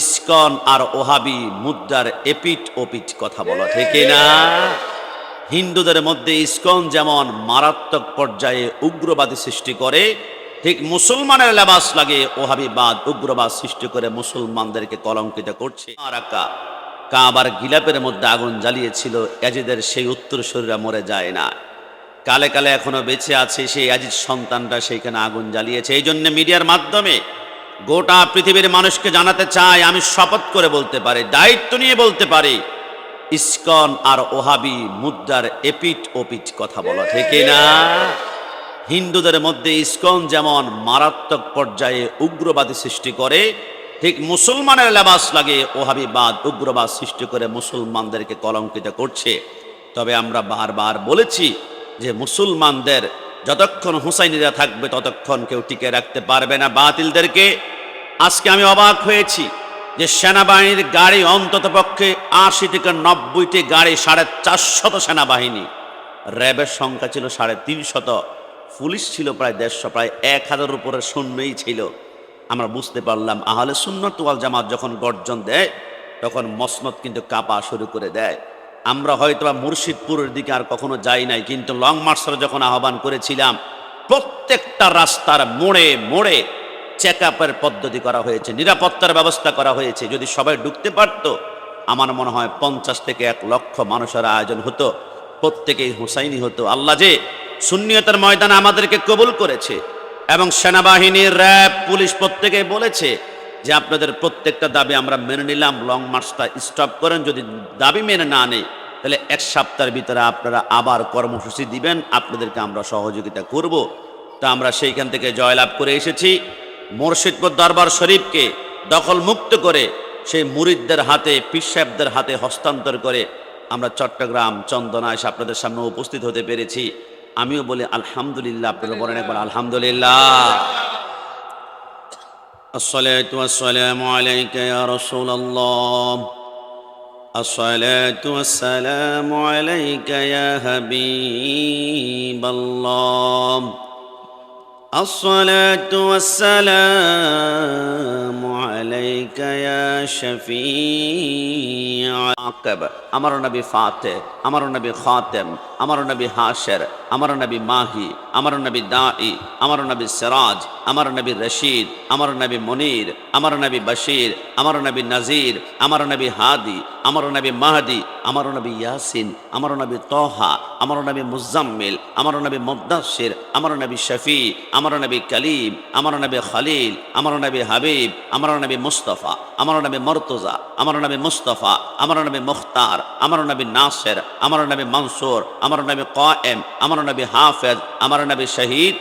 ISKCON আর ওহাবি মুদ্রার এপিট ওপিট কথা বলা, ঠিক না হিন্দুদের মধ্যে ইস্কন যেমন মারাত্মক পর্যায়ে উগ্রবাদী সৃষ্টি করে, ঠিক মুসলমানের লেবাস লাগে ওহাবিবাদ উগ্রবাদ সৃষ্টি করে মুসলমানদেরকে কলঙ্কিত করছে। কাবার গিলাপের মধ্যে আগুন জ্বালিয়েছিল এজিদের সেই উত্তর শরীরা মরে যায় না। কালে কালে এখনও বেঁচে আছে সেই আজিজ সন্তানটা সেইখানে আগুন জ্বালিয়েছে। এই জন্য মিডিয়ার মাধ্যমে গোটা পৃথিবীর মানুষকে জানাতে চাই, আমি শপথ করে বলতে পারি, দায়িত্ব নিয়ে বলতে পারি, ইস্কন আর ওহাবি মুদ্রার এপিট ওপিট কথা বলা, ঠিক না? হিন্দুদের মধ্যে ইস্কন যেমন মারাত্মক পর্যায়ে উগ্রবাদী সৃষ্টি করে, ঠিক মুসলমানের লেবাস লাগে ওহাবিবাদ, উগ্রবাদ সৃষ্টি করে মুসলমানদেরকে কলঙ্কিত করছে। তবে আমরা বারবার বলেছি যে মুসলমানদের যতক্ষণ হুসাইনিরা থাকবে, ততক্ষণ কেউ টিকে রাখতে পারবে না বাতিলদেরকে। আজকে আমি অবাক হয়েছি যে সেনাবাহিনীর গাড়ি অন্তত পক্ষে আশি থেকে নব্বইটি গাড়ি সাড়ে চারশত সেনাবাহিনী। র্যাবের সংখ্যা ছিল সাড়ে তিনশত। পুলিশ ছিল প্রায় দেড়শো, প্রায় এক হাজার উপরে শূন্যই ছিল। আমরা বুঝতে পারলাম, আহলে সুন্নত ওয়াল জামাত যখন গর্জন দেয়, তখন মসনদ কিন্তু কাঁপা শুরু করে দেয়। আমরা হয়তো বা মুর্শিদপুরের দিকে আর কখনো যাই নাই, কিন্তু লং মার্চের যখন আহ্বান করেছিলাম, প্রত্যেকটা রাস্তার মোড়ে মোড়ে চেক আপের পদ্ধতি করা হয়েছে, নিরাপত্তার ব্যবস্থা করা হয়েছে। যদি সবাই ঢুকতে পারত, আমার মনে হয় পঞ্চাশ থেকে এক লক্ষ মানুষের আয়োজন হতো, প্রত্যেকেই হুসাইনি হতো। আল্লাহ যে সুন্নিয়তের ময়দানে আমাদেরকে কবুল করেছে এবং সেনাবাহিনী র্যাব, পুলিশ প্রত্যেকে বলেছে যে আপনাদের প্রত্যেকটা দাবি আমরা মেনে নিলাম, লং মার্চটা স্টপ করেন। যদি দাবি মেনে না নেই, তাহলে এক সপ্তাহের ভিতরে আপনারা আবার কর্মসূচি দিবেন, আপনাদেরকে আমরা সহযোগিতা করব। তা আমরা সেইখান থেকে জয়লাভ করে এসেছি। মুর্শিদপুর দরবার শরীফকে দখল মুক্ত করে সেই মুরিদদের হাতে পিসাবদের হাতে হস্তান্তর করে আমরা চট্টগ্রাম চন্দনা এসে আপনাদের সামনে উপস্থিত হতে পেরেছি আমিও বলি আলহামদুলিল্লাহ আপনারা বলেন একবার আলহামদুলিল্লাহ الصلاة والسلام عليك يا رسول الله الصلاة والسلام عليك يا حبيب الله الصلاة والسلام عليك يا شفيع. عقب আমার নবী ফাতে আমার নবী খাতেম আমার নবী হাশের আমার নবী মাহি আমার নবী দাই আমার নবী সিরাজ আমার নবী রশিদ আমার নবী মনির আমার নবী বশির আমার নবী নজির আমার নবী হাদি আমার নবী মাহদি আমার নবী ইয়াসিন আমার নবী তহা আমার নবী মুজাম্মিল আমার নবী মুদাসির আমার নবী শফি আমার নবী কলিম আমার নবী খালিল আমার নবী হাবিব আমার নবী মুস্তফা আমার নবী মর্তজা আমার নবী মুস্তফা আমার নবী মুখতার আমার নবী নাসের, আমার নবী মনসুর, আমার নবী কায়েম, আমার নবী হাফেজ, আমার নবী শহীদ।